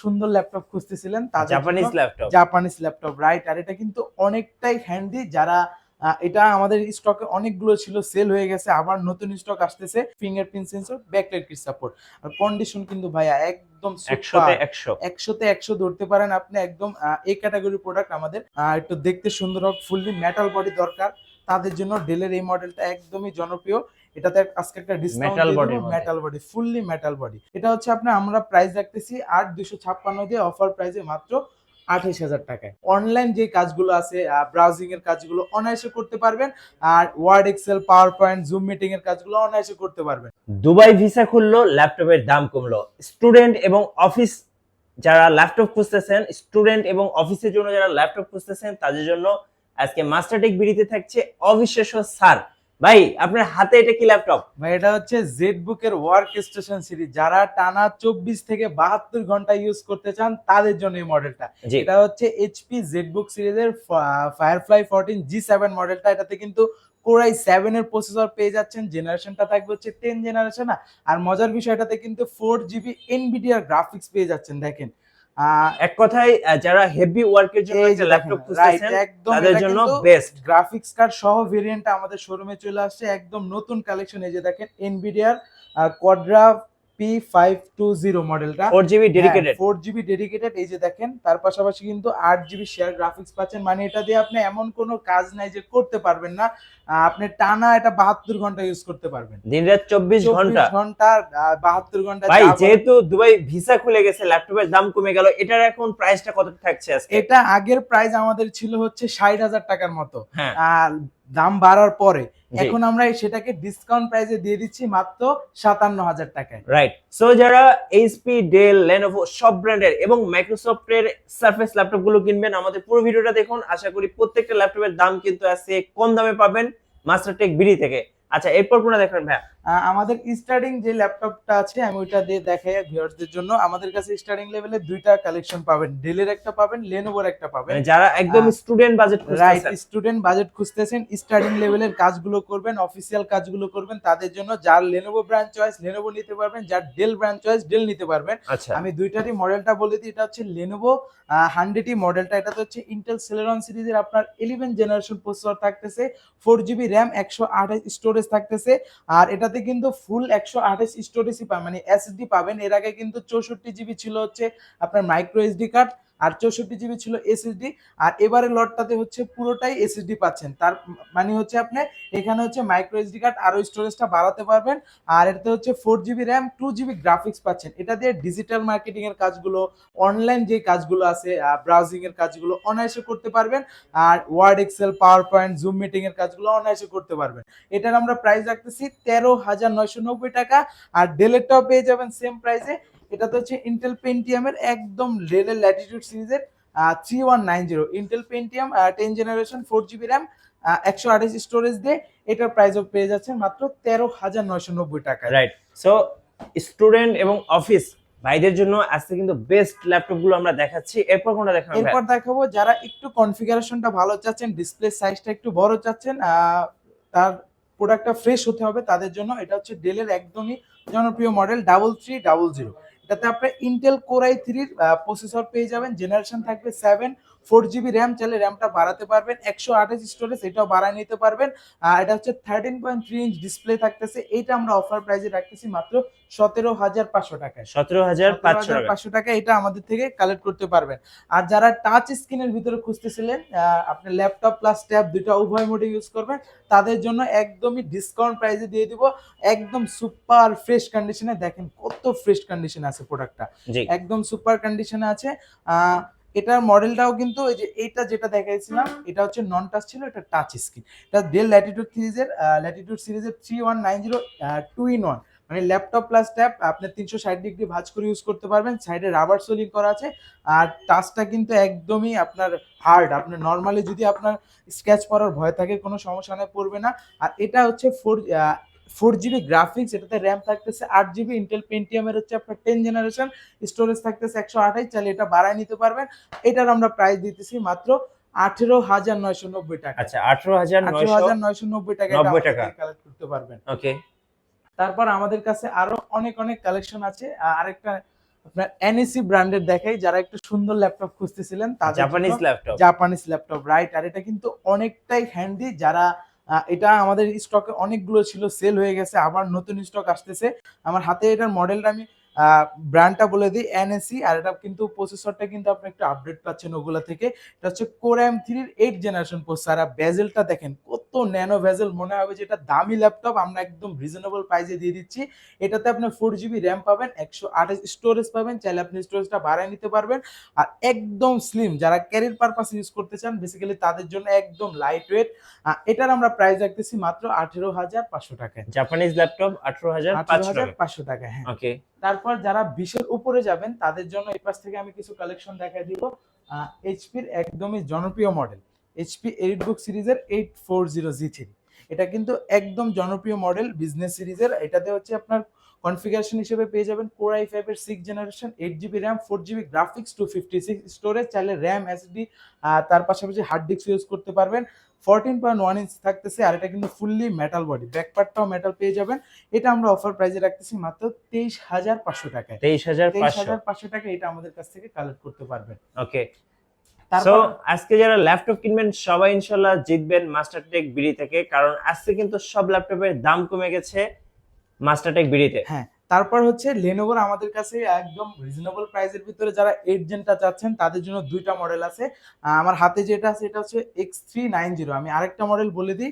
সুন্দর laptop খুঁজতেছিলেন Japanese laptop Japanese laptop right আর এটা কিন্তু অনেকটাই হ্যান্ডি যারা এটা আমাদের স্টকে অনেকগুলো ছিল সেল হয়ে গেছে আবার নতুন স্টক আসতেছে ফিঙ্গারপ্রিন্ট সেন্সর ব্যাকলাইট কি সাপোর্ট আর কন্ডিশন কিন্তু ভাইয়া একদম একশোতে একশো। একশোতে একশো ধরতে পারেন আপনি একদম এই ক্যাটাগরির প্রোডাক্ট আমাদের। একটু দেখতে সুন্দর হোক ফুললি মেটাল বডি দরকার। তাদের জন্য ডেলের এই মডেলটা একদমই জনপ্রিয়। এটাতে আজকে একটা discount body metal body fully metal body এটা হচ্ছে আপনার আমরা প্রাইস রাখতেছি আট দুশো ছাপ্পান্ন দিয়ে অফার প্রাইসে মাত্র আঠাইশ হাজার টাকায়। অনলাইন যে কাজগুলো আছে ব্রাউজিং এর কাজগুলো অনায়াসে করতে পারবেন আর Word Excel PowerPoint Zoom meeting এর কাজগুলো অনায়াসে করতে পারবেন। দুবাই ভিসা খুললো ল্যাপটপের দাম কমলো। স্টুডেন্ট এবং অফিস যারা ল্যাপটপ খুঁজতেছেন স্টুডেন্ট এবং অফিসের জন্য যারা ল্যাপটপ খুঁজতেছেন তাদের জন্য আজকে মাস্টারটেক বিডিতে থাকছে অবিশ্বাস্য স্যার ভাই আপনার হাতে এটা কি ল্যাপটপ ভাই এটা হচ্ছে জেড বুকের ওয়ার্ক স্টেশন সিরিজ যারা টানা চব্বিশ থেকে বাহাত্তর ঘণ্টা ইউজ করতে চান তাদের জন্য এই মডেলটা এটা হচ্ছে এইচপি জেড বুক সিরিজের ফায়ারফ্লাই ফোরটিন জি সেভেন মডেলটা এটাতে কিন্তু কোরাই সেভেন এর প্রসেসর পেয়ে যাচ্ছেন। জেনারেশনটা থাকবে হচ্ছে টেন জেনারেশন আর মজার বিষয়টাতে কিন্তু ফোর জিবি এনবিডিআর গ্রাফিক্স পেয়ে যাচ্ছেন দেখেন। এক কথায় যারা হেভি ওয়ার্কের জন্য যে একটা ল্যাপটপ খুঁজতেছেন তাদের জন্য বেস্ট গ্রাফিক্স কার্ড সহ ভেরিয়েন্ট আমাদের শোরুমে চলে আসছে একদম নতুন কালেকশন এই যে দেখেন এনভিডিয়ার Quadro P five two zero মডেলটা ফোর ডেডিকেটেড ফোর ডেডিকেটেড এই যে দেখেন তার পাশাপাশি কিন্তু আট শেয়ার গ্রাফিক্স পাচ্ছেন। মানে এটা দিয়ে আপনি এমন কোনো কাজ নাই যে করতে পারবেন না। আপনি টানা এটা বাহাত্তর ঘণ্টা ইউজ করতে পারবেন। দিন রাত চব্বিশ ঘণ্টা। চব্বিশ ঘণ্টা বাহাত্তর ঘণ্টা ভাই যেহেতু দুবাই ভিসা খুলে গেছে ল্যাপটপের দাম কমে গেল এটার এখন প্রাইসটা কত থাকছে আজকে? এটা আগের প্রাইস আমাদের ছিল হচ্ছে ষাট হাজার টাকার মতো। হ্যাঁ। দাম বাড়ার পরে এখন আমরা সেটাকে ডিসকাউন্ট প্রাইসে দিয়ে দিচ্ছি মাত্র সাতান্ন হাজার টাকায়। রাইট সো যারা এইচপি ডেল লেনোভো সব ব্র্যান্ডের এবং মাইক্রোসফটের সার্ফেস ল্যাপটপগুলো কিনবেন আমাদের পুরো ভিডিওটা দেখুন। আশা করি প্রত্যেকটা ল্যাপটপের দাম কিন্তু আছে কম দামে পাবেন মাস্টারটেক বিডি থেকে। আচ্ছা এরপর কোনটা দেখেন ভাইয়া? আমাদের স্টার্টিং যে ল্যাপটপটা আছে আমি ওইটা দিয়ে দেখাই ভিউয়ার্সদের জন্য। আমাদের কাছে স্টার্টিং লেভেলে দুইটা কালেকশন পাবেন। ডেলের একটা পাবেন লেনোভোর একটা পাবেন। মানে যারা একদম student budget right student budget খুঁজতেছেন স্টার্টিং লেভেলের কাজগুলো করবেন অফিসিয়াল কাজগুলো করবেন তাদের জন্য যার লেনোভো ব্র্যান্ড চয়েস লেনোভো নিতে পারবেন যার ডেল ব্র্যান্ড চয়েস ডেল নিতে পারবেন। আচ্ছা। আমি দুইটারই মডেলটা বলে দিই এটা হচ্ছে লেনোভো হান্ড্রেডই মডেলটা এটা তো হচ্ছে ইন্টেল সেলেরন সিরিজের আপনার ইলেভেন জেনারেশন প্রসেসর থাকতেছে ফোর জিবি র্যাম একশো আঠাশ স্টোরেজ থাকতেছে আর এটাতে কিন্তু ফুল একশো আঠাশ স্টোরেজই পাবেন মানে এসএসডি পাবেন। এর আগে কিন্তু চৌষট্টি জিবি ছিল হচ্ছে আপনার মাইক্রো এসডি কার্ড আর চৌষট্টি জিবি ছিল এসএসডি আর এবারে লটটাতে হচ্ছে পুরোটাই এসএসডি পাচ্ছেন। তার মানে হচ্ছে আপনি এখানে হচ্ছে মাইক্রো এসডি কার্ড আরও স্টোরেজটা বাড়াতে পারবেন, আর এটাতে হচ্ছে four GB RAM two GB graphics পাচ্ছেন। এটা দিয়ে ডিজিটাল মার্কেটিংয়ের কাজগুলো অনলাইন যে কাজগুলো আছে ব্রাউজিংয়ের কাজগুলো অনায়াসে করতে পারবেন, আর word Excel PowerPoint Zoom মিটিংয়ের কাজগুলো অনায়াসে করতে পারবেন। এটার আমরা প্রাইস রাখতেছি তেরো হাজার নয়শো নব্বই টাকা, আর ডেলেরটাও পেয়ে যাবেন সেম প্রাইসে এটা তো হচ্ছে ইন্টেল পেন্টিয়াম এর একদম ডেলের ল্যাটিটিউড সিরিজের three one nine zero Intel Pentium ten generation four GB RAM একশো আঠাশ স্টোরেজ দিয়ে এটার প্রাইসও পেয়ে যাচ্ছেন মাত্র তেরো হাজার নয়শো নব্বই টাকায়। রাইট সো স্টুডেন্ট এবং অফিস ভাইদের জন্য আজকে কিন্তু বেস্ট ল্যাপটপগুলো আমরা দেখাচ্ছি। এরপর কোনটা ভাইয়া? এরপর দেখাবো যারা একটু কনফিগারেশনটা ভালো চাচ্ছেন ডিসপ্লে সাইজটা একটু বড় চাচ্ছেন তার প্রোডাক্টটা ফ্রেশ হতে হবে তাদের জন্য এটা হচ্ছে ডেলের একদমই জনপ্রিয় model double three double zero এটাতে আপনার ইন্টেল কোরাই থ্রির প্রসেসর পেয়ে যাবেন। জেনারেশন থাকবে সেভেন ফোর জিবি র্যাম চাইলে র্যামটা বাড়াতে পারবেন একশো আঠাশ স্টোরেজ এটাও বাড়ায় নিতে পারবেন। আর এটা হচ্ছে thirteen point three inch display থাকতেছে এইটা আমরা অফার প্রাইসে রাখতেছি মাত্র সতেরো হাজার পাঁচশো টাকায়। সতেরো হাজার পাঁচশো টাকা। এটা আমাদের থেকে কালেক্ট করতে পারবেন। আর যারা টাচ স্ক্রিনের ভিতরে খুঁজতেছিলেন আহ, আপনি ল্যাপটপ প্লাস ট্যাব দুটো উভয় মোডে ইউজ করবেন তাদের জন্য একদমই ডিসকাউন্ট প্রাইসে দিয়ে দিব। একদম সুপার ফ্রেশ কন্ডিশনে দেখেন কত ফ্রেশ কন্ডিশনে আছে প্রোডাক্টটা একদম সুপার কন্ডিশনে আছে। আহ, এটার মডেলটাও কিন্তু এই যে এইটা যেটা দেখাইছিলাম এটা হচ্ছে নন টাচ ছিল এটা টাচ স্ক্রিন এটা ডেল ল্যাটিটিউড সিরিজের ল্যাটিটিউড সিরিজের three one nine zero two in one মানে ল্যাপটপ প্লাস ট্যাব আপনি তিনশো ষাট ডিগ্রি ভাঁজ করে ইউজ করতে পারবেন সাইডে রাবার সোলিং করা আছে আর টাচটা কিন্তু একদমই আপনার হার্ড আপনার নর্মালি যদি আপনার স্ক্র্যাচ পড়ার ভয় থাকে কোনো সমস্যা নেই পড়বে না। আর এটা হচ্ছে ফোর ফোর জিবি গ্রাফিক্স এটাতে র্যাম থাকতেছে আট জিবি ইন্টেল পেন্টিয়ামের হচ্ছে আপনার টেন জেনারেশন স্টোরেজ থাকতেছে একশো আঠাশ চাইলে এটা বাড়ায় নিতে পারবেন। এটার আমরা প্রাইস দিতেছি মাত্র আঠেরো হাজার নয়শো নব্বই টাকা। আচ্ছা আঠারো হাজার আঠেরো হাজার নয়শো নব্বই টাকা 90 টাকা। কালেক্ট করতে পারবেন। ওকে তারপর আমাদের কাছে আরও অনেক অনেক কালেকশন আছে। আরেকটা আপনার এনএসি ব্র্যান্ডের দেখাই যারা একটু সুন্দর laptop খুঁজতেছিলেন Japanese laptop Japanese laptop right আর এটা কিন্তু অনেকটাই হ্যান্ডি যারা এটা আমাদের স্টকে অনেকগুলো ছিল সেল হয়ে গেছে, আবার নতুন স্টক আসতেছে। আমার হাতে এটার মডেলটা আমি ব্র্যান্ডটা বলে দিই এনএসি আর এটা কিন্তু প্রসেসরটা কিন্তু আপনি একটু আপডেট পাচ্ছেন ওগুলা থেকে। এটা হচ্ছে কোর এম থ্রির এইট জেনারেশন প্রসেসর আর বেজেলটা দেখেন কত ন্যানো বেজেল মনে হবে যে এটা দামি ল্যাপটপ আমরা একদম রিজনেবল প্রাইসে দিয়ে দিচ্ছি। এটাতে আপনি ফোর জিবি র্যাম পাবেন একশো আঠাশ স্টোরেজ পাবেন চাইলে আপনি স্টোরেজটা বাড়ায় নিতে পারবেন। আর একদম স্লিম যারা ক্যারিয়ার পারপাস ইউজ করতে চান বেসিক্যালি তাদের জন্য একদম লাইট ওয়েট এটার আমরা প্রাইস রাখতেছি মাত্র আঠেরো হাজার পাঁচশো টাকা জাপানিজ ল্যাপটপ আঠারো হাজার পাঁচশো টাকা হ্যাঁ। ওকে তারপর যারা বিশের উপরে যাবেন, তাদের জন্য এই পাশ থেকে আমি কিছু কালেকশন দেখাই দিব। এইচপির একদমই জনপ্রিয় মডেল এইচপি এইট বুক সিরিজের eight four zero G three এটা কিন্তু একদম জনপ্রিয় মডেল বিজনেস সিরিজের এটাতে হচ্ছে আপনার কনফিগারেশন হিসেবে পেয়ে যাবেন কোর আই ফাইভ এর six generation eight GB RAM four GB graphics two fifty six storage চাইলে র্যাম এসডি তার পাশাপাশি হার্ড ডিস্ক ইউজ করতে পারবেন। ফোরটিন পয়েন্ট ওয়ান ইঞ্চ থাকতেছে আর এটা কিন্তু ফুললি মেটাল বডি ব্যাক পার্টটাও মেটাল পেয়ে যাবেন। এটা আমরা অফার প্রাইসে রাখতেছি মাত্র তেইশ হাজার পাঁচশো টাকায়। তেইশ হাজার তেইশ হাজার পাঁচশো টাকা এটা আমাদের কাছ থেকে কালেক্ট করতে পারবেন। ওকে সো আজকে যারা ল্যাপটপ কিনবেন সবাই ইনশাল্লাহ জিতবেন মাস্টারটেক বিডি থেকে কারণ আজকে কিন্তু সব ল্যাপটপের দাম কমে গেছে মাস্টারটেক বিডিতে হ্যাঁ তারপর হচ্ছে লেনোভোর আমাদের কাছে একদম রিজনেবল প্রাইসের ভিতরে যারা এইট জেনটা চাচ্ছেন তাদের জন্য দুইটা মডেল আছে। আমার হাতে যেটা আছে এটা হচ্ছে এক্স থ্রি নাইন জিরো আমি আরেকটা মডেল বলে দিই।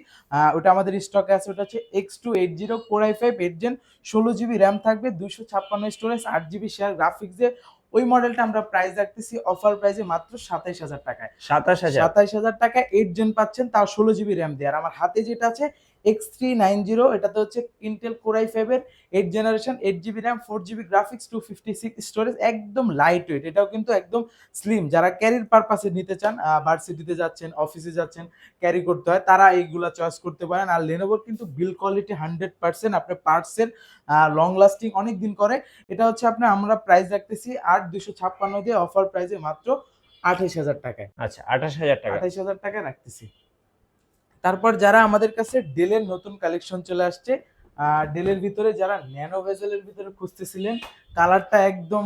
ওটা আমাদের স্টকে আছে ওটা হচ্ছে X two eight zero four i five eight gen ষোলো জিবি র্যাম থাকবে দুইশো ছাপ্পান্ন স্টোরেজ আট জিবি শেয়ার গ্রাফিক্স দিয়ে ওই মডেলটা আমরা প্রাইস রাখতেছি অফার প্রাইসে মাত্র সাতাইশ হাজার টাকায়। সাতাশ হাজার। সাতাইশ হাজার টাকা এইট জেন পাচ্ছেন তাও ষোলো জিবি র্যাম দিয়ে। আর আমার হাতে যেটা আছে এক্স থ্রি নাইন জিরো এটাতে হচ্ছে ইন্টেল কোরাই ফাইভের eight generation eight GB RAM four GB graphics two fifty six storage একদম লাইট ওয়েট এটাও কিন্তু একদম স্লিম যারা ক্যারির পারপাসে নিতে চান ভার্সিটিতে যাচ্ছেন অফিসে যাচ্ছেন ক্যারি করতে হয় তারা এইগুলা চয়েস করতে পারেন। আর লেনোভোর কিন্তু বিল কোয়ালিটি হান্ড্রেড পার্সেন্ট আপনার পার্টসের লং লাস্টিং অনেক দিন করে। এটা হচ্ছে আপনার আমরা প্রাইস রাখতেছি আট দুশো ছাপ্পান্ন দিয়ে অফার প্রাইসে মাত্র আঠাইশ হাজার টাকায়। আচ্ছা আঠাশ হাজার টাকা। আঠাইশ হাজার টাকা রাখতেছি। তারপর যারা আমাদের কাছে ডেলের নতুন কালেকশন চলে আসছে ডেলের ভিতরে যারা ন্যানো ভেজেলের ভিতরে খুঁজতেছিলেন কালারটা একদম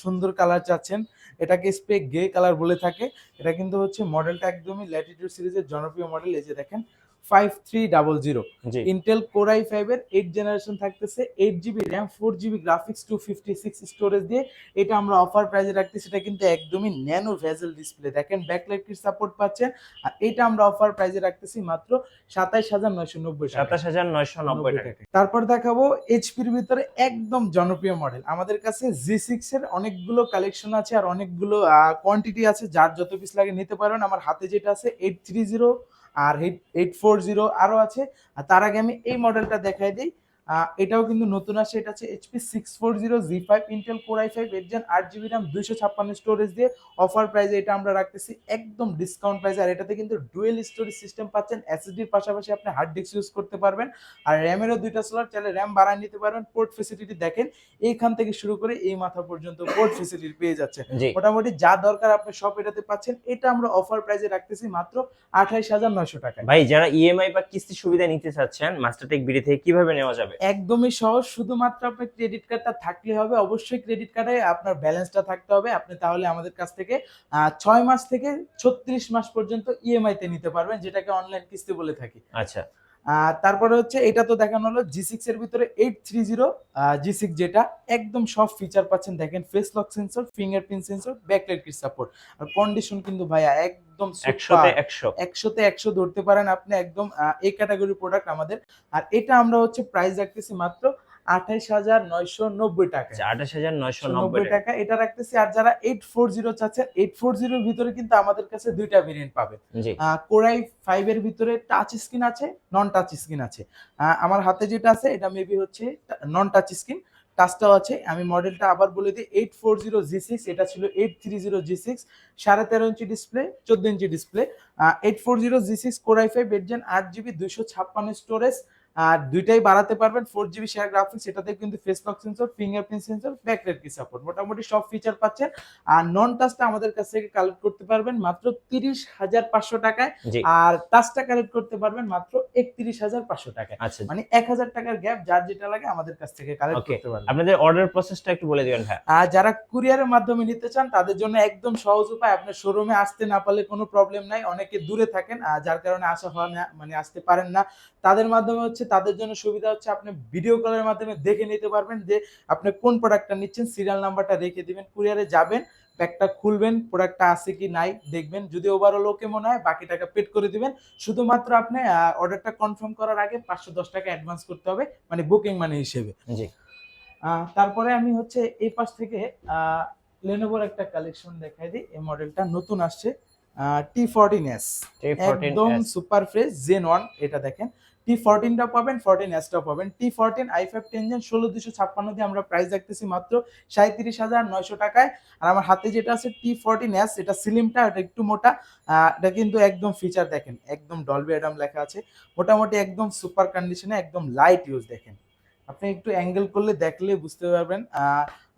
সুন্দর কালার চাচ্ছেন। এটাকে স্পে গে কালার বলে থাকে। এটা কিন্তু হচ্ছে মডেলটা একদমই ল্যাটিটিউড সিরিজের জনপ্রিয় মডেল এই যে দেখেন। Five three double zero Intel core i ফাইভের এইট জেনারেশন থাকতেছে eight GB RAM four GB graphics two fifty six storage দিয়ে। এটা আমরা অফার প্রাইসে রাখতেছি এটা কিন্তু একদমই ন্যানো ভেজেল ডিসপ্লে দেখেন ব্যাকলাইটের সাপোর্ট পাচ্ছেন আর এটা আমরা অফার প্রাইসে রাখতেছি মাত্র সাতাইশ হাজার নয়শো নব্বই সাতাশ হাজার নয়শো নব্বই টাকা তারপর দেখাবো এইচপির ভিতরে একদম জনপ্রিয় মডেল আমাদের কাছে জি সিক্স এর অনেকগুলো কালেকশন আছে আর অনেকগুলো কোয়ান্টিটি আছে যার যত পিস লাগে নিতে পারবেন আমার হাতে যেটা আছে এইট থ্রি জিরো আর এইট ফোর জিরো আরও আছে। আর তার আগে আমি এই মডেলটা দেখাই দিই। এটাও কিন্তু নতুন আসে এটা হচ্ছে HP six four zero G five Intel core i five eight gen আট জিবি র্যাম দুইশো ছাপ্পান্ন স্টোরেজ দিয়ে অফার প্রাইসে এটা আমরা রাখতেছি একদম ডিসকাউন্ট প্রাইসে আর এটাতে কিন্তু ডুয়েল স্টোরেজ সিস্টেম পাচ্ছেন এসএসডির পাশাপাশি আপনি হার্ড ডিস্ক ইউজ করতে পারবেন। আর র্যামেরও দুইটা স্লট চাইলে র্যাম বাড়ায় নিতে পারবেন। পোর্ট ফেসিলিটি দেখেন এইখান থেকে শুরু করে এই মাথা পর্যন্ত পোর্ট ফেসিলিটি পেয়ে যাচ্ছে মোটামুটি যা দরকার আপনি সব এটাতে পাচ্ছেন এটা আমরা অফার প্রাইসে রাখতেছি মাত্র আঠাইশ হাজার নয়শো টাকা ভাই যারা ইএমআই বা কিস্তি সুবিধা নিতে চাচ্ছেন মাস্টারটেক বিডি থেকে কীভাবে নেওয়া যাবে? একদমই সহজ। শুধুমাত্র আপনার ক্রেডিট কার্ডটা থাকলে হবে। অবশ্যই ক্রেডিট কার্ডে আপনার ব্যালেন্সটা থাকতে হবে। আপনি তাহলে আমাদের কাছ থেকে ছয় মাস থেকে ছত্রিশ মাস পর্যন্ত ইএমআই তে নিতে পারবেন, যেটাকে অনলাইন কিস্তি বলে থাকি। আচ্ছা। তারপরে হচ্ছে এটা তো দেখানো হলো জি সিক্স এর ভিতরে eight three zero G six যেটা একদম সব ফিচার পাচ্ছেন। দেখেন face lock sensor fingerprint sensor backlight kit support আর কন্ডিশন কিন্তু ভাইয়া একদম একশোতে একশো। একশোতে একশো ধরতে পারেন আপনি একদম এই ক্যাটাগরি প্রোডাক্ট আমাদের। আর এটা আমরা হচ্ছে প্রাইস রাখতেছি মাত্র আঠাইশ হাজার নয়শো নব্বই টাকা। আঠাশ হাজার নয়শো নব্বই টাকা। টাকা। এটা রাখতেছি আর যারা এইট ফোর জিরো চাচ্ছেন এইট ফোর জিরোর ভিতরে কিন্তু আমাদের কাছে দুইটা ভেরিয়েন্ট পাবে কোরাই ফাইভ এর ভিতরে টাচ স্ক্রিন আছে নন টাচ স্ক্রিন আছে আমার হাতে যেটা আছে এটা মেবি হচ্ছে নন টাচ স্ক্রিন টাচটাও আছে। আমি মডেলটা আবার বলে দিই eight four zero G six এটা ছিল eight three zero G six সাড়ে তেরো ইঞ্চি ডিসপ্লে চোদ্দ ইঞ্চি display eight four zero G six core i five eight gen আট জিবি দুইশো ছাপ্পান্ন স্টোরেজ আর দুইটাই বাড়াতে পারবেন ফোর জিবি শেয়ার গ্রাফিক্স এটাতে কিন্তু face lock sensor fingerprint sensor backlight key support মোটামুটি সব ফিচার পাচ্ছেন। আর নন টাচটা আমাদের কাছ থেকে কালেক্ট করতে পারবেন মাত্র তিরিশ হাজার পাঁচশো টাকায়। আর টাচটা কালেক্ট করতে পারবেন মাত্র একত্রিশ হাজার পাঁচশো টাকায়। আচ্ছা মানে এক হাজার টাকার গ্যাপ যার যেটা লাগে আমাদের কাছ থেকে কালেক্ট করতে পারবেন। আপনাদের অর্ডার প্রসেসটা একটু বলে দিবেন ভাই আর যারা কুরিয়ারের মাধ্যমে নিতে চান তাদের জন্য একদম সহজ উপায় আপনার শোরুমে আসতে না পারলে কোনো প্রবলেম নাই অনেকে দূরে থাকেন আর যার কারণে আসা হয় না মানে আসতে পারেন না। তাদের মাধ্যমে হচ্ছে তাদের জন্য সুবিধা হচ্ছে আপনি ভিডিও কলের মাধ্যমে দেখে নিতে পারবেন যে আপনি কোন প্রোডাক্টটা নিচ্ছেন সিরিয়াল নাম্বারটা রেখে দিবেন কুরিয়ারে যাবেন প্যাকটা খুলবেন প্রোডাক্টটা আছে কি নাই দেখবেন যদি ওভারঅল ওকে মনে হয় বাকি টাকা পেড করে দিবেন। শুধুমাত্র আপনি অর্ডারটা কনফার্ম করার আগে পাঁচশো দশ টাকা অ্যাডভান্স করতে হবে মানে বুকিং মানে হিসেবে। জি। তারপরে আমি হচ্ছে এই পাশ থেকে লেনোভোর একটা কালেকশন দেখাই দিই এই মডেলটা নতুন আসছে টি ফোরটিন এস একদম সুপার ফ্রেশ জেন ওয়ান এটা দেখেন। টি ফোরটিনটা পাবেন ফোরটিন এসটাও পাবেন। T fourteen i five ten gen ষোলো দুশো ছাপ্পান্ন দিয়ে আমরা প্রাইস রাখতেছি মাত্র সাঁত্রিশ হাজার নয়শো টাকায়। আর আমার হাতে যেটা আছে টি ফোরটিন এস এটা সিলিমটা এটা একটু মোটা। এটা কিন্তু একদম ফিচার দেখেন, একদম ডলবি অ্যাডাম লেখা আছে। মোটামুটি একদম সুপার কন্ডিশনে একদম লাইট ইউজ দেখেন। আপনি একটু অ্যাঙ্গেল করলে, দেখলে বুঝতে পারবেন।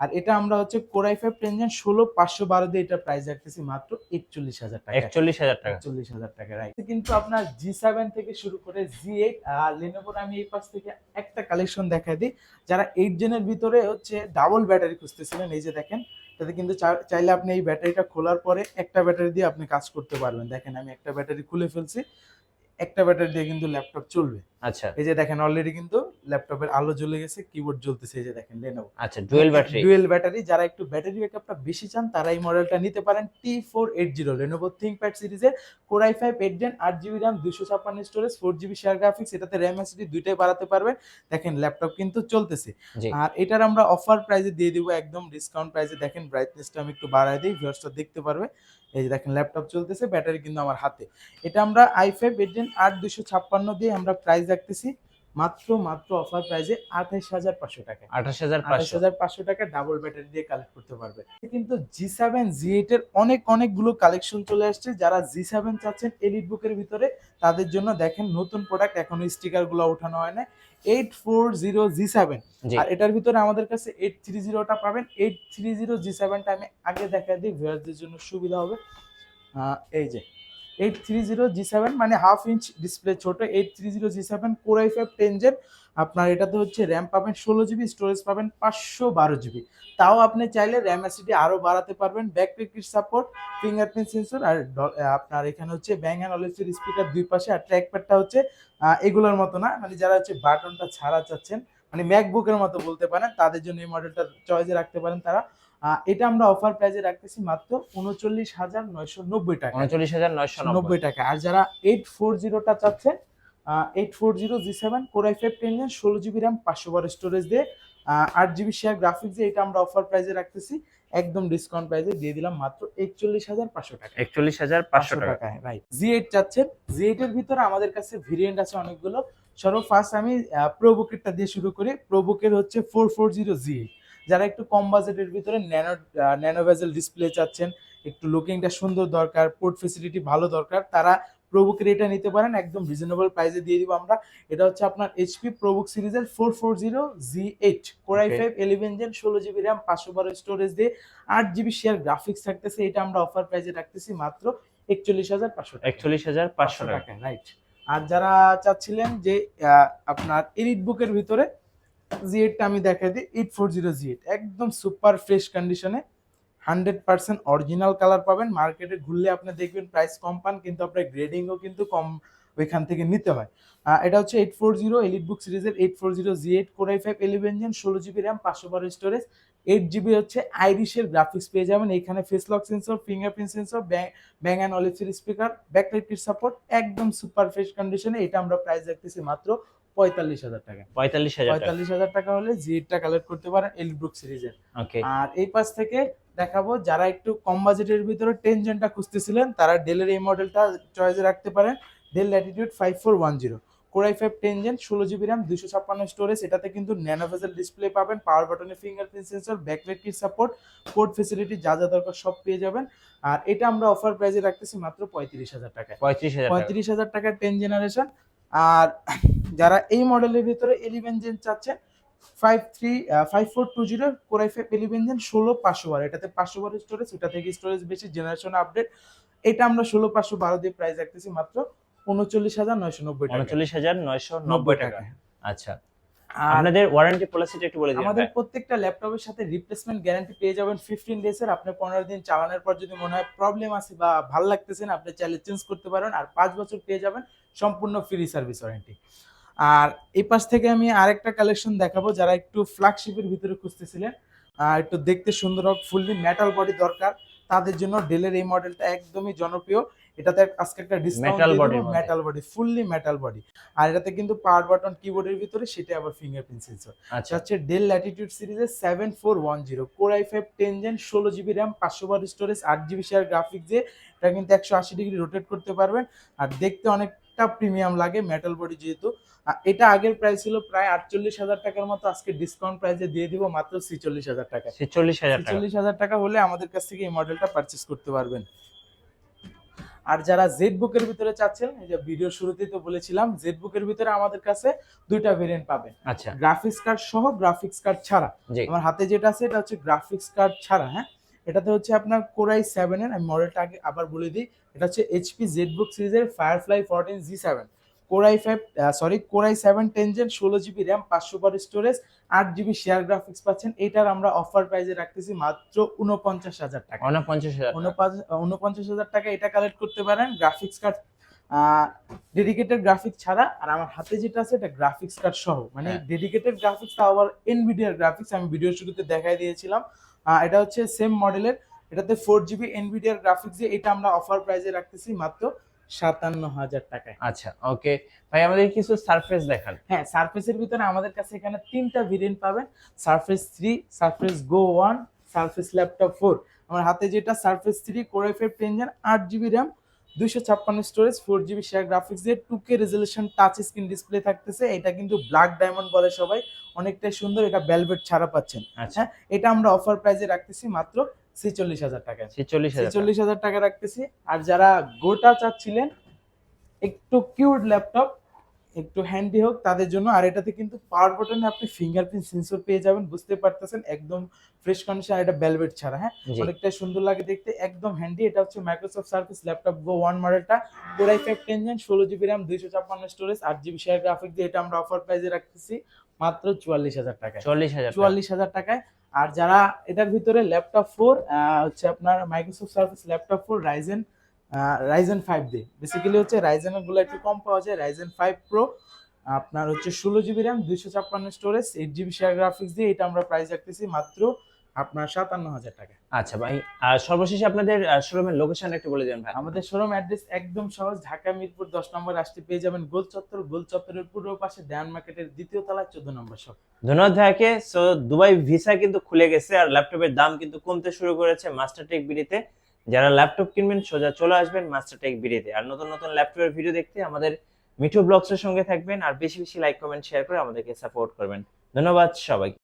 আর এটা আমরা হচ্ছে কোরাই ফাইভ টেনজেন ষোলো পাঁচশো বারো দিয়ে এটা প্রাইস রাখতেছি মাত্র একচল্লিশ হাজার টাকা। একচল্লিশ হাজার টাকা। চল্লিশ হাজার টাকা রাইট কিন্তু আপনার জি সেভেন থেকে শুরু করে জি এইট আর লেনোভোর আমি এই পাশ থেকে একটা কালেকশন দেখাই দিই। যারা এইট জেনের ভিতরে হচ্ছে ডাবল ব্যাটারি খুঁজতেছিলেন এই যে দেখেন তাতে কিন্তু চাইলে আপনি এই ব্যাটারিটা খোলার পরে একটা ব্যাটারি দিয়ে আপনি কাজ করতে পারবেন। দেখেন আমি একটা ব্যাটারি খুলে ফেলছি একটা ব্যাটারি দিয়ে কিন্তু ল্যাপটপ চলবে। আচ্ছা। এই যে দেখেন অলরেডি কিন্তু ল্যাপটপের আলো জ্বলে গেছে কিবোর্ড জ্বলতেছে এই যে দেখেন লেনোভো আচ্ছা ডুয়েল ব্যাটারি ডুয়েল ব্যাটারি যারা একটু ব্যাটারি ব্যাকআপটা বেশি চান তারা এই মডেলটা নিতে পারেন T four eight zero Lenovo ThinkPad সিরিজের core i five eight gen আট জিবি র্যাম দুশো ছাপ্পান্ন storage four GB share graphics এটাতে র্যাম এসিডি দুইটাই বাড়াতে পারবেন। দেখেন ল্যাপটপ কিন্তু চলতেছে। আর এটার আমরা অফার প্রাইসে দিয়ে দিব একদম ডিসকাউন্ট প্রাইসে দেখেন ব্রাইটনেসটা আমি একটু বাড়াই দিই ভিউয়ার্সটা দেখতে পারবে। এই যে দেখেন ল্যাপটপ চলতেছে ব্যাটারি কিন্তু আমার হাতে। এটা আমরা আই ফাইভ এইট জেন আট দুশো ছাপ্পান্ন দিয়ে আমরা প্রাইস রাখতেছি। মাত্র মাত্র অফার প্রাইসে আঠাইশ হাজার পাঁচশো টাকা। আঠাশ হাজার আঠাশ হাজার পাঁচশো টাকা ডাবল ব্যাটারি দিয়ে কালেক্ট করতে পারবে। কিন্তু জি সেভেন জি এইট এর অনেক অনেকগুলো কালেকশন চলে আসছে। যারা জি সেভেন চাচ্ছেন এলিট বুকের ভিতরে তাদের জন্য দেখেন নতুন প্রোডাক্ট এখনও স্টিকারগুলো ওঠানো হয় না eight four zero G. Seven আর এটার ভিতরে আমাদের কাছে এইট থ্রি জিরোটা পাবেন। এইট থ্রি জিরো জি সেভেনটা আমি আগে দেখা দিই ভিউয়ারদের জন্য সুবিধা হবে। এই যে eight three zero G seven মানে হাফ ইঞ্চ ডিসপ্লে ছোট eight three zero G seven core i five ten gen আপনার এটাতে হচ্ছে র্যাম পাবেন ষোলো জিবি স্টোরেজ পাবেন পাঁচশো বারো জিবি তাও আপনি চাইলে র্যাম এসিডি আরও বাড়াতে পারবেন back packet support fingerprint sensor আর আপনার এখানে হচ্ছে ব্যাং অ্যান্ড অলিভসের স্পিকার দুই পাশে, আর ট্র্যাক প্যাডটা হচ্ছে এগুলোর মতো না। মানে যারা হচ্ছে বাটনটা ছাড়া চাচ্ছেন মানে ম্যাকবুকের মতো বলতে পারেন, তাদের জন্য এই মডেলটা চয়েসে রাখতে পারেন তারা। এটা আমরা অফার প্রাইসে রাখতেছি মাত্র উনচল্লিশ হাজার নয়শো নব্বই টাকা। উনচল্লিশ হাজার নয়শো নব্বই। টাকা। আর যারা এইট ফোর জিরোটা চাচ্ছেন eight four zero G seven core i five ten ষোলো জিবি র্যাম পাঁচশো বারো স্টোরেজ দিয়ে আট জিবি শেয়ার গ্রাফিক্স দিয়ে এটা আমরা অফার প্রাইসে রাখতেছি। একদম ডিসকাউন্ট প্রাইসে দিয়ে দিলাম মাত্র একচল্লিশ হাজার পাঁচশো টাকা। একচল্লিশ হাজার পাঁচশো টাকা। রাইট জি এইট চাচ্ছেন। জি এইট এর ভিতরে আমাদের কাছে ভেরিয়েন্ট আছে অনেকগুলো। সর্ব ফার্স্ট আমি প্রোবুকেরটা দিয়ে শুরু করি। প্রোবুকের হচ্ছে four four zero G eight যারা একটু কম বাজেটের ভিতরে ন্যানো ন্যানো ভেজেল ডিসপ্লে চাচ্ছেন একটু লুকিংটা সুন্দর দরকার পোর্ট ফেসিলিটি ভালো দরকার তারা প্রোবুকের এটা নিতে পারেন একদম রিজনেবল প্রাইসে দিয়ে দিব আমরা। এটা হচ্ছে আপনার এইচপি প্রোবুক সিরিজের four four zero G eight core i five eleven gen ষোলো জিবি র্যাম পাঁচশো বারো স্টোরেজ দিয়ে আট জিবি শেয়ার গ্রাফিক্স থাকতেছে এটা আমরা অফার প্রাইসে রাখতেছি মাত্র একচল্লিশ হাজার পাঁচশো একচল্লিশ হাজার পাঁচশো টাকা। রাইট আর যারা চাচ্ছিলেন যে আপনার এডিট বুকের ভিতরে জি এইটটা আমি দেখা দিই eight four zero G eight একদম সুপার ফ্রেশ কন্ডিশনে হান্ড্রেড পার্সেন্ট অরিজিনাল কালার পাবেন। মার্কেটে ঘুরলে আপনি দেখবেন প্রাইস কম পান, কিন্তু আপনার গ্রেডিংও কিন্তু কম ওইখান থেকে নিতে হয়। এটা হচ্ছে eight four zero EliteBook সিরিজের eight four zero G eight core i five eleven gen ষোলো জিবি র্যাম পাঁচশো বারো স্টোরেজ এইট জিবি হচ্ছে আইরিশের গ্রাফিক্স পেয়ে যাবেন। এখানে face lock sensor fingerprint sensor Bang and অলিভসের speaker backlight kit support একদম super fresh কন্ডিশনে এটা আমরা প্রাইস রাখতেছি মাত্র পঁয়তাল্লিশ হাজার টাকা। পঁয়তাল্লিশ হাজার টাকা। পঁয়তাল্লিশ হাজার টাকা হলে জি কালেক্ট করতে পারেন এলিট সিরিজের আর এই পাশ থেকে দেখাবো যারা একটু কম বাজেটের ভিতরে টেনজেনটা খুঁজতেছিলেন তারা ডেলের এই মডেলটা চয়েসে রাখতে পারেন। Dell Latitude five four one zero core i five ten gen ষোলো জিবি র্যাম দুশো ছাপ্পান্ন স্টোরেজ এটাতে কিন্তু ন্যানোভেজেল ডিসপ্লে পাবেন পাওয়ার বাটনে fingerprint sensor backlight kit support code facility যা যা দরকার সব পেয়ে যাবেন। আর এটা আমরা অফার প্রাইসে রাখতেছি মাত্র পঁয়ত্রিশ হাজার টাকায়। পঁয়ত্রিশ হাজার টাকা। পঁয়ত্রিশ হাজার টাকার টেন জেনারেশন আর যারা এই মডেলের ভিতরে এলিভেন জেন চাচ্ছেন five three five four two zero core i five eleven gen ষোলো পাঁচশো বারো। এটাতে পাঁচশো বারো স্টোরেজ এটা থেকে স্টোরেজ বেশি জেনারেশন আপডেট এটা আমরা ষোলো পাঁচশো বারো দিয়ে প্রাইস রাখতেছি মাত্র উনচল্লিশ হাজার নয়শো নব্বই টাকা। উনচল্লিশ হাজার নয়শো নব্বই টাকা। আচ্ছা। আপনাদের ওয়ারেন্টি পলিসিটা একটু বলে দিন আমাদের প্রত্যেকটা ল্যাপটপের সাথে রিপ্লেসমেন্ট গ্যারান্টি পেয়ে যাবেন ফিফটিন ডেজ এর। আপনি পনেরো দিন চালানোর পর যদি মনে হয় প্রবলেম আছে বা ভালো লাগতেছে না আপনি চাইলে চেঞ্জ করতে পারেন আর পাঁচ বছর পেয়ে যাবেন সম্পূর্ণ ফ্রি সার্ভিস ওয়ারেন্টি আর এই পাশ থেকে আমি আরেকটা কালেকশন দেখাবো যারা একটু ফ্ল্যাগশিপের ভিতরে খুঁজতেছিলেন। আহ, একটু দেখতে সুন্দর হোক ফুললি মেটাল বডি দরকার। তাদের জন্য ডেলের এই মডেলটা একদমই জনপ্রিয়। এটাতে আজকে একটা discount metal body fully metal body আর এটাতে কিন্তু পাওয়ার বাটন কিবোর্ডের ভিতরে সেটা আবার ফিঙ্গারপ্রিন্ট সেন্সর আচ্ছা। হচ্ছে ডেল ল্যাটিটিউড সিরিজের seven four one zero core i five ten gen ষোলো জিবি র্যাম পাঁচশো বার স্টোরেজ আট জিবি শেয়ার গ্রাফিক্স দিয়ে এটা কিন্তু একশো আশি ডিগ্রি রোটেট করতে পারবেন। আর দেখতে অনেকটা প্রিমিয়াম লাগে মেটাল বডি যেহেতু। আর এটা আগের প্রাইস ছিল প্রায় আটচল্লিশ হাজার টাকার মতো আজকে ডিসকাউন্ট প্রাইসে দিয়ে দিব মাত্র ছেচল্লিশ হাজার টাকা। ছেচল্লিশ হাজার টাকা। হলে আমাদের কাছ থেকে এই মডেলটা পারচেস করতে পারবেন। আর যারা জেড বুকের ভিতরে চাচ্ছেন এই যে ভিডিও শুরুতেই তো বলেছিলাম জেড বুকের ভিতরে আমাদের কাছে দুইটা ভেরিয়েন্ট পাবেন। আচ্ছা। গ্রাফিক্স কার্ড সহ গ্রাফিক্স কার্ড ছাড়া। আমার হাতে যেটা আছে এটা হচ্ছে গ্রাফিক্স কার্ড ছাড়া হ্যাঁ? এটাতে হচ্ছে আপনার কোরাই সেভেন এর আমি মডেলটা আগে আবার বলে দিই এটা হচ্ছে এইচপি জেডবুক সিরিজের Firefly fourteen G seven core i five sorry core i seven ten gen ষোলো জিবি র্যাম পাঁচশো বার স্টোরেজ আট জিবি শেয়ার গ্রাফিক্স পাচ্ছেন। এটার আমরা অফার প্রাইজে রাখতেছি মাত্র উনপঞ্চাশ হাজার টাকা। উনপঞ্চাশ হাজার। উনপঞ্চাশ হাজার টাকা এটা কালেক্ট করতে পারেন। গ্রাফিক্স কার্ড ডেডিকেটেড গ্রাফিক্স ছাড়া। আর আমার হাতে যেটা আছে এটা গ্রাফিক্স কার্ড সহ। মানে। ডেডিকেটেড গ্রাফিক্স তাও আবার এনভিডিআর গ্রাফিক্স আমি ভিডিও শুরুতে দেখাই দিয়েছিলাম। এটা হচ্ছে সেম মডেলের এটাতে ফোর জিবি এনভিডিআর গ্রাফিক্স দিয়ে এটা আমরা অফার প্রাইজে রাখতেছি মাত্র সাতান্ন হাজার টাকায়। আচ্ছা ওকে। ভাই আমাদের কিছু সারফেস দেখান। হ্যাঁ সারফেসের ভিতরে আমাদের কাছে এখানে তিনটা ভেরিয়েন্ট পাবেন। Surface three Surface Go one Surface laptop four আমার হাতে যেটা Surface three core F ten আট জিবি র্যাম দুইশো ছাপ্পান্ন storage four GB share graphics দিয়ে two K resolution touch screen display থাকতেছে। এটা কিন্তু ব্ল্যাক ডায়মন্ড বলে সবাই। অনেকটাই সুন্দর এটা বেলভেট ছাড়া পাচ্ছেন। আচ্ছা। এটা আমরা অফার প্রাইসে রাখতেছি মাত্র ছেচল্লিশ হাজার টাকায় ছেচল্লিশ টাকা। ছেচল্লিশ হাজার টাকা রাখতেছি। আর যারা গোটা চাচ্ছিলেন একটু কিউট ল্যাপটপ একটু হ্যান্ডি হোক তাদের জন্য। আর এটাতে কিন্তু পাওয়ার বাটনে আপনি ফিঙ্গারপ্রিন্ট সেন্সর পেয়ে যাবেন বুঝতে পারতেছেন? একদম ফ্রেশ কন্ডিশন এটা বেলভেট ছাড়া হ্যাঁ? অনেকটা সুন্দর লাগে দেখতে একদম হ্যান্ডি এটা হচ্ছে Microsoft Surface laptop Go one মডেলটা core i five ten gen ষোলো জিবি র্যাম দুইশো ছাপ্পান্ন স্টোরেজ আট জিবি শেয়ার গ্রাফিক দিয়ে এটা আমরা অফার প্রাইসে রাখতেছি মাত্র চুয়াল্লিশ হাজার টাকা চল্লিশ হাজার চুয়াল্লিশ হাজার টাকায়। আর যারা এটার ভিতরে ল্যাপটপ ফোর হচ্ছে আপনার Microsoft Surface laptop four Ryzen Ryzen five দিয়ে। বেসিক্যালি হচ্ছে রাইজেনগুলো একটু কম পাওয়া যায় রাইজেন ফাইভ প্রো আপনার হচ্ছে ষোলো জিবি র্যাম দুইশো ছাপ্পান্ন storage eight GB share graphics দিয়ে, এটা আমরা প্রাইস রাখতেছি মাত্র আপনার সাতান্ন হাজার টাকা। আচ্ছা ভাই আর সর্বশেষে আপনাদের শোরুমের লোকেশন একটু বলে দেন ভাই। আমাদের শোরুম অ্যাড্রেস একদম সহজ ঢাকা মিরপুর দশ নম্বর আসতে পেয়ে যাবেন গোল চত্বর গোল চত্বরের পূর্ব পাশে দেয়ান মার্কেটের দ্বিতীয় তলায় চোদ্দ নম্বর শপ ধন্যবাদ ভাইকে। সো দুবাই ভিসা কিন্তু খুলে গেছে আর ল্যাপটপের দাম কিন্তু কমতে শুরু করেছে মাস্টারটেক বিডিতে। যারা ল্যাপটপ কিনবেন সোজা চলে আসবেন মাস্টারটেক বিডিতে। আর নতুন নতুন ল্যাপটপের ভিডিও দেখতে আমাদের মিঠু ব্লগসের সঙ্গে থাকবেন। আর বেশি বেশি লাইক কমেন্ট শেয়ার করে আমাদেরকে সাপোর্ট করবেন। ধন্যবাদ সবাই